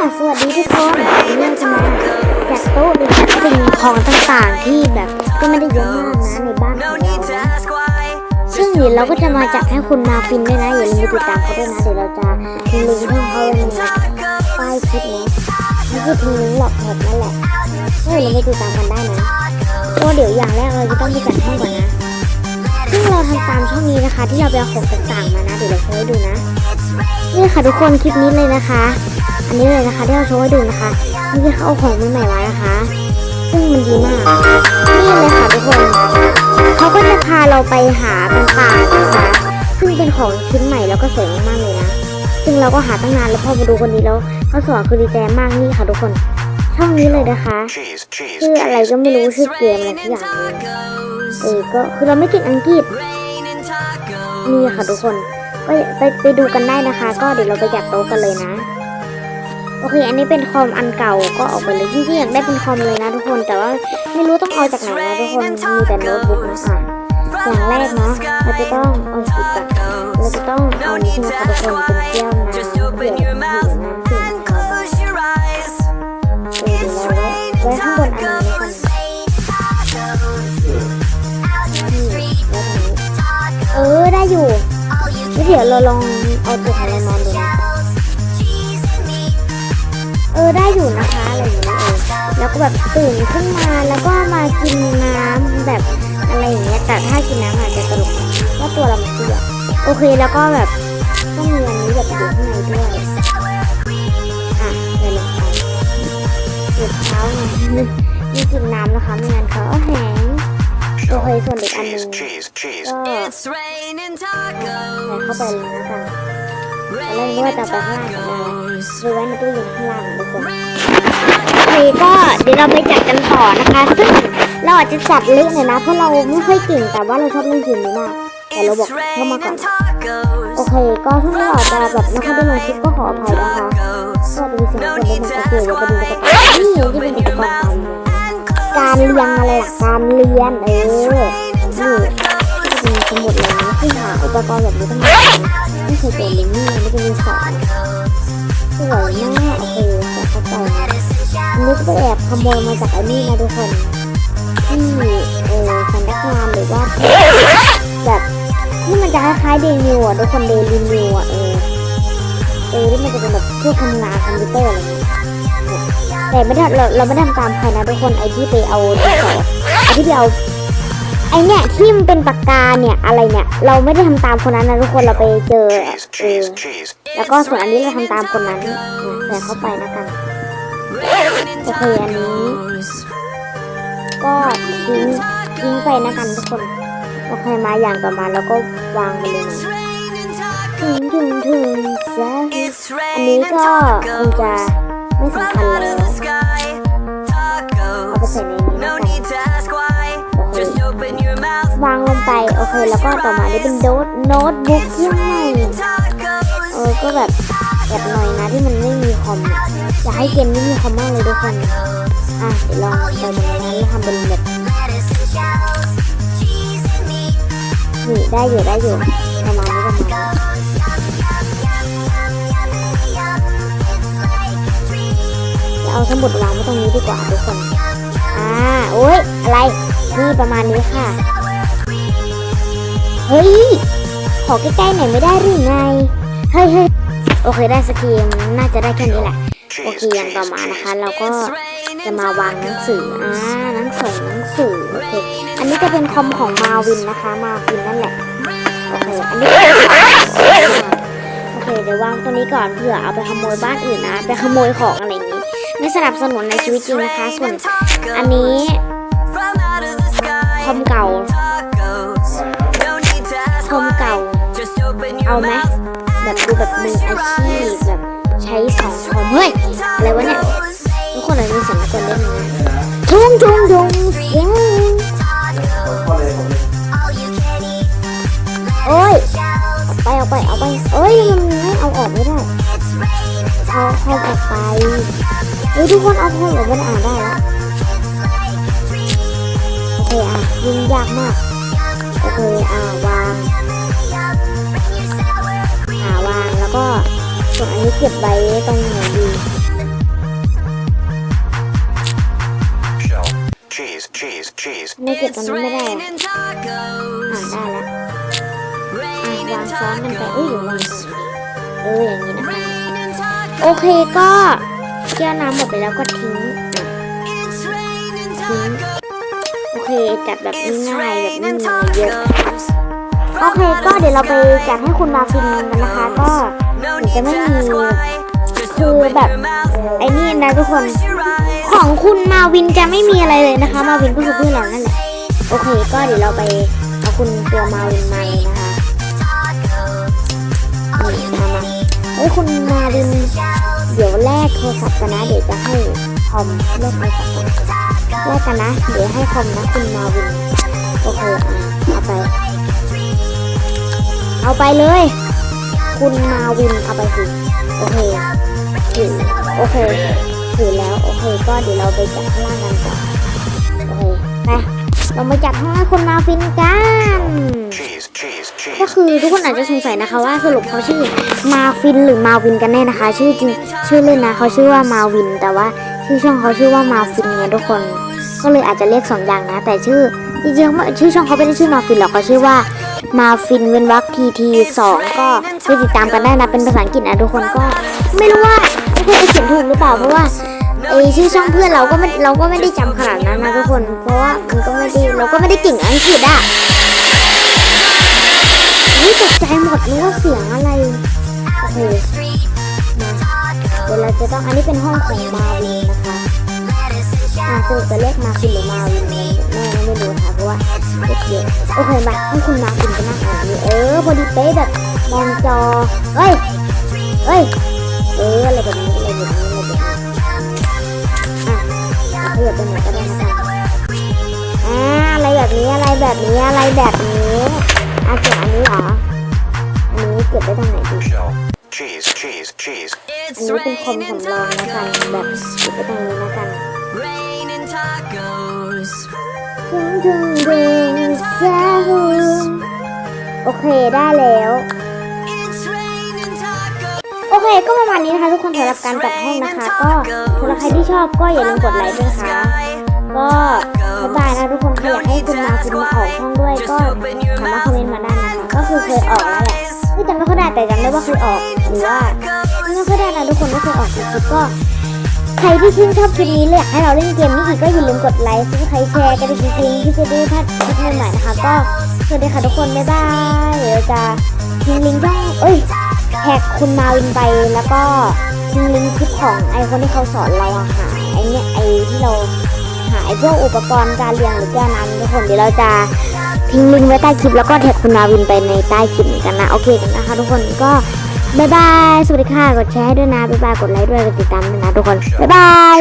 สวัสดีทุกคนวันนี้เราจะมาจัดโต๊ะหรือจัดสิ่งของต่างๆ ที่แบบก็ไม่ได้เยอะมากนะในบ้านของเรานะซึ่งเดี๋ยวเราก็จะมาจัดให้คุณมาฟินด้วยนะอย่าลืมไปติดตามเขาด้วยนะเดี๋ยวเราจะทิ้งลิงก์ให้เขาในป้ายคลิปนะไม่ใช่ทิ้งลิงก์หรอกแท็กนั่นแหละก็อย่าลืมไปติดตามกันได้นะก็เดี๋ยวอย่างแรกเราจะต้องไปจัดห้องก่อนนะซึ่งเราทำตามช่องนี้นะคะ ที่เราไปเอาของต่างๆมานะเดี๋ยวเราโชว์ให้ดูนะนี่ค่ะทุกคนคลิปนี้เลยนะคะ อันนี้เลยนะคะที่เราโชว์ให้ดูนะคะนี่คือเขาเอาของใหม่ๆมานะคะ ซึ่งมันดีมาก นี่เลยค่ะทุกคน เขาก็จะพาเราไปหาต่างๆนะคะ ซึ่งเป็นของชิ้นใหม่แล้วก็สวยมากๆเลยนะ ซึ่งเราก็หาตั้งนานแล้วพอมาดูคนนี้แล้วเขาสอนคือดีใจมากนี่ค่ะทุกคนช่องนี้เลยนะคะ Cheese, cheese, ชื่ออะไรก็ไม่รู้ชื่อเกมอะไรทุกอย่างเลยเออก็คือเราไม่เก่งอังกฤษนี่ค่ะทุกคนก็ไปไปดูกันได้นะคะ ก็เดี๋ยวเราไปจัดโต๊ะกันเลยนะ โอเค อันนี้เป็นคอมอันเก่าก็ออกไปเลยจริงๆอยากได้เป็นคอมเลยนะทุกคน แต่ว่าไม่รู้ต้องเอาจากไหนนะทุกคน มีแต่โน้ตบุ๊กนะอะอย่างแรกเนาะเราจะต้องเอาสิก่อนเราจะต้องเอานี้นมาค่ะทุกคนเป็นแก้วน้ำเดี๋ยวดื่มน้ำดื่มของเราเออเดี๋ยวเราไว้ไว้ข้างบนอันนี้แล้วกันนี่ไว้ตรงนี้เออได้อยู่แล้วเดี๋ยวเราลองเอาตัวของเรานอนดู ออได้อยู่นะคะอะไรอย่างเงี้ยเออแล้วก็แบบตื่นขึ้นมาแล้วก็มากินน้ำแบบอะไรอย่างเงี้ยแต่ถ้ากินน้ำอาจจะตลกว่าตัวเรามันเตี้ยโอเคแล้วก็แบบต้องมีอันนี้แบบอยู่ข้างในด้วยอะเดี๋ยวลงไปเก็บเท้าไงนี่นี่กินน้ำนะคะไม่งั้นเขาแห้งโอเคส่วนอีกอันหนึง cheese, cheese, ก็ cheese. ใส่เข้าไปเลยนะคะ ตอนแรกนึกว่าจะไปข้างล่างแต่ไม่เป็นไรไปไว้ในตู้เย็นข้างล่างทุกคนโอเคก็เดี๋ยวเราไปจัดกันต่อนะคะซึ่งเราอาจจะจัดเละหน่อยนะเพราะเราไม่ค่อยเก่งแต่ว่าเราชอบเล่นเกมนี้มากแต่เราบอกเข้ามาก่อนโอเค ก็ถ้าเราอาจจะแบบไม่ค่อยได้ลงคลิปก็ขออภัยนะคะก็ดูเสียงคนได้มันก็คือว่าไปดูกระเป๋านี่ที่เป็นอุปกรณ์กายนการเรียนอะไรล่ะการเรียนเออนี่ มีสมุดเลยนะที่หาอุปกรณ์แบบนี้ต้องมาไม่เคยเจอเลยนี่ไม่ได้มีสอนสวยมากโอเคใส่เข้าไปนะอันนี้ก็ไปแอบขโมยมาจากไอ้นี่นะทุกคนที่เออสำนักงานหรือว่าแบบนี่มันจะคล้ายๆเดนิวอะทุกคนเดลินิวอะเออเออที่มันจะเป็นแบบพวกทำงานคอมพิวเตอร์อะไรอย่างเงี้ยแต่ไม่ได้เราเราไม่ได้ทำตามใครนะทุกคนไอที่ไปเอาดินสอไอที่ไปเอา ไอเนี่ยที่มันเป็นปากกาเนี่ยอะไรเนี่ย เราไม่ได้ทำตามคนนั้นนะทุกคนเราไปเจอ Cheese, เออ cheese, cheese. แล้วก็ส่วนอันนี้เราทำตามคนนั้นเนี่ยใส่เข้าไปนะกันโอเคอันนี้ ก็ทิ้งทิ้งไปนะกันทุกคนโอเคมาอย่างต่อมาแล้วก็วางไปเลยนะถึงถึงถึงแซ่อันนี้ก็คงจะไม่สำคัญแล้ว วางลงไปโอเคแล้วก็ต่อมานี่เป็นโน้ตโน้ตบุ๊กที่ใหม่เออก็แบบแอบหน่อยนะที่มันไม่มีคอมอยากให้เกมนี้มีคอมมากเลยทุกคนอะเดี๋ยวลองไปตรงนั้นแล้วทำเป็นแบบนี่ได้อยู่ได้อยู่ประมาณนี้ประมาณนี้จะเอาสมุดวางไว้ตรงนี้ดีกว่าทุกคนอ่าโอ้ยอะไร นี่ประมาณนี้ค่ะ เฮ้ย ขอใกล้ๆหน่อยไม่ได้หรือไง เฮ้ยเฮ้ยโอเคได้สกีมน่าจะได้แค่นี้แหละ โอเคอย่างต่อมานะคะ เราก็จะมาวางหนังสืออ่าหนังสือหนังสือโอเค อันนี้จะเป็นคอมของมาวินนะคะ มาวินนั่นแหละ โอเค อันนี้โอเคเดี๋ยววางตัวนี้ก่อนเผื่อเอาไปขโมยบ้านอื่นนะ ไปขโมยของอะไรอย่างนี้ ไม่สนับสนุนในชีวิตจริงนะคะ ส่วนอันนี้ อมเก่า คอมเก่า เอาไหมแบบดูแบบมืออาชีพแบบใช้สองคอมเฮ้ย อะไรวะเนี่ยทุกคนเลยมีเสียงตะโกนเล่นนะทุ่งทุ่งทุ่งเสียงโอ้ยเอาไปเอาไปเอาไปเอ้ยมันไม่เอาออกไม่ได้เอาเข้าออกไปเฮ้ยทุกคนเอาเข้าออกมันอ่านได้แล้วโอ เคอะยิ่งยากมาก โอเคอ่าวางอ่าวางแล้วก็ส่วนอันนี้เก็บไว้ตรงไหนดีไม่เก็บตรงนั้นไม่ได้อะได้แล้วอะวางซ้อนกันไปอุ้ยหรือวางเอออย่างนี้นะคะโอเคก็เที่ยน้ำหมดไปแล้วก็ทิ้งทิ้ง เคจัดแบบง่ายๆแบบไม่มีอะไรเยอะโอเคก็เดี๋ยวเราไปจัดให้คุณมาฟินกันนะคะ ก็จะไม่มีคือแบบไอ้นี่นะทุกคน ของคุณมาวินจะไม่มีอะไรเลยนะคะ มาวินก็คือเพื่อนเรานั่นแหละโอเค ก็เดี๋ยวเราไปเอาคุณตัวมาวินมาเลยนะคะนี่มามาเฮ้ยคุณมาวินเดี๋ยวแลกโทรศัพท์กันนะเดี๋ยวจะให้คอมแลกโทรศัพท์ กันแลกกันนะ เดี๋ยวให้คอมนะคุณมาวินโอเคอะเอาไป เอาไปเลย คุณมาวินเอาไปสิโอเคถือโอเคถือแล้วโอเค ก็เดี๋ยวเราไปจัดข้างล่างกันก่อนโอเคไปเรามาจัดข้างล่างคุณมาวินกัน Cheese, cheese, ก็ cheese. คือทุกคนอาจจะสงสัยนะคะว่าสรุปเขาชื่อมาฟินหรือมาวินกันแน่นะคะ ชื่อจริงชื่อเล่นนะเขาชื่อว่ามาวิน แต่ว่าชื่อช่องเขาชื่อว่ามาฟินไงทุกคน ก็เลยอาจจะเรียกสองอย่างนะ แต่ชื่อจริงๆชื่อช่องเขาไม่ได้ชื่อมาฟินหรอกเขาชื่อว่ามาฟินเว้นวรรคทีทีสองก็ไปติดตามกันได้นะเป็นภาษาอังกฤษนะทุกคนก็ไม่รู้ว่าทุกคนจะเขียนถูกหรือเปล่าเพราะว่าไอชื่อช่องเพื่อนเราก็ไม่เราก็ไม่ได้จำขนาดนั้นนะทุกคนเพราะว่ามันก็ไม่ได้เราก็ไม่ได้เก่งอังกฤษอะนี่ตกใจหมดนึกว่าเสียงอะไรโอเคเดี๋ยวเราจะต้องอันนี้เป็นห้องของมาวินนะคะ อ่าสรุปจะเรียกมาวินหรือมาวินแม่ไม่รู้ค่ะเพราะว่าเด็กเยอะโอเคมาให้คุณมาวินก็นั่งอ่านนี้เออพอดีเป๊ะแบบมองจอเฮ้ยเฮ้ยเอออะไรแบบนี้อะไรแบบนี้อะไรแบบนี้อะขยับไปไหนก็ได้นะคะอ่าอะไรแบบนี้อะไรแบบนี้อะไรแบบนี้อะส่วนอันนี้เหรออันนี้เก็บไว้ตรงไหนดี Cheese, cheese, cheese. อันนี้เป็นคอม raining สำรองแล้วกันแบบเก็บไว้ตรงนี้แล้วกัน Raining tacos. ถึงถึงถึงซาฮูโอเคได้แล้ว It's raining tacos. โอเค ก็ประมาณนี้นะคะทุกคนสำหรับการจัดห้องนะคะ ก็สำหรับใครที่ชอบก็อย่าลืมกดไลค์ด้วยนะคะก็บ๊ายบายนะทุกคนใครอยากให้คุณมาคุณมาออกช่องด้วยก็สามารถคอมเมนต์มาได้นะคะ ก็คือเคยออกแล้วแหละไม่จำไม่ค่อยได้แต่จำได้ว่าเคยออกหรือว่าไม่ค่อยได้นะทุกคนไม่เคยออกคลิปก็ ใครที่ชื่นชอบคลิปนี้เลยอยากให้เราเล่นเกมนี้อีกก็อย่าลืมกดไลค์ซึ่งใครแชร์กันจริงๆที่จะได้พลาดคลิปใหม่ๆนะคะ ก็สวัสดีค่ะทุกคนบ๊ายบายเดี๋ยวจะทิ้งลิงก์ช่องเอ้ยแท็กคุณมาวินไปแล้วก็ทิ้งลิงก์คลิปของไอคนที่เขาสอนเราอะหาไอเนี้ยไอที่เราหาไอพวกอุปกรณ์การเรียนหรือแก้น้ำทุกคนเดี๋ยวเราจะทิ้งลิงก์ไว้ใต้คลิปแล้วก็แท็กคุณมาวินไปในใต้คลิปเหมือนกันนะโอเคกันนะคะ ทุกคนก็ บายบาย สวัสดีค่ะ กดแชร์ด้วยนะ บ๊ายบาย กดไลค์ด้วย กดติดตามด้วยนะทุกคน บ๊ายบาย